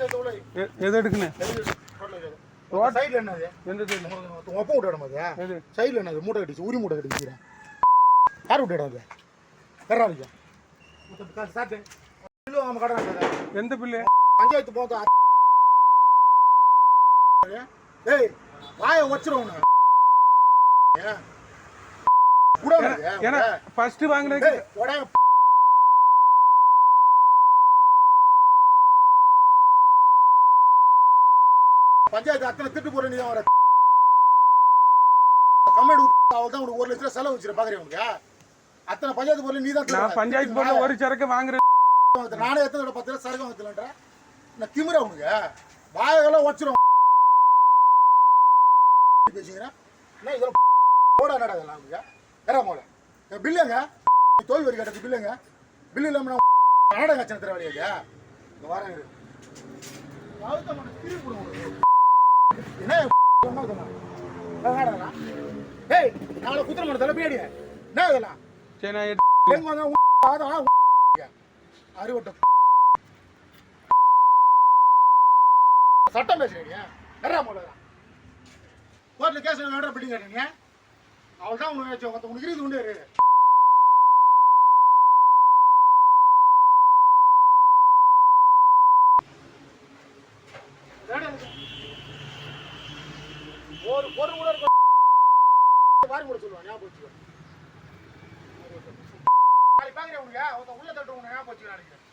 எது எடுக்கணும் சைடுல என்னது எந்த சைடு உங்க ஒப்ப விட்டு சைடுல என்னது மூட்டை கட்டிச்சு உரி மூட்டை கட்டிக்கிறேன் யார் விட்டு இடம் அது? நம்ம கடை. எந்த பில்லு பஞ்சாயத்து போதா ஏய் வாயை வச்சிரும்? ஏன்னா ஃபர்ஸ்ட் வாங்கினதுக்கு பஞ்சாயத்து அத்தனை திட்டு போற நீ தான் வர. கமெண்ட் அவள் தான் உனக்கு ஒரு லட்சம் ரூபா செலவு வச்சிரு பாக்குறேன் உனக்கு? அத்தனை பஞ்சாயத்து போல நீ தான் நான் பஞ்சாயத்து போர்டில் ஒரு சரக்கு வாங்குறேன். நானே எத்தனை பத்து ரூபா சரக்கு வாங்கலன்ற நான் திமிரா உனக்கு? வாயெல்லாம் வச்சிரும் பேசுகிறேன் என்ன இதெல்லாம் போடா நடா இதெல்லாம் உனக்கு? வேற மோல பில்லுங்க தோல் வரி கட்டது பில்லுங்க பில்லு இல்லாம நான் நாடகம் கச்சனை தர வழியா இந்த வாரம் இரு. அழுத்த மாட்டேன், திருப்பி ஏய் நாளை குத்துற மாட்டேன் தலை பேடி என்ன இதெல்லாம்? சரி நான் எங்க வந்தா அறிவட்ட சட்டம் பேசுறீங்க? நிறைய போல கோர்ட்ல கேஸ் வேண்டாம் பில்டிங் கட்டுறீங்க? அவள் தான் உனக்கு உனக்கு உண்டு இரு. வேலை ஒரு பொருள் கூட இருக்கும் வாரி கூட சொல்லுவான் ஞாபகம் வச்சுக்கோ நாளைக்கு பாக்குறேன் உனக்கு உள்ள தட்டு உனக்கு ஞாபகம் வச்சுக்கிறேன் நினைக்கிறேன்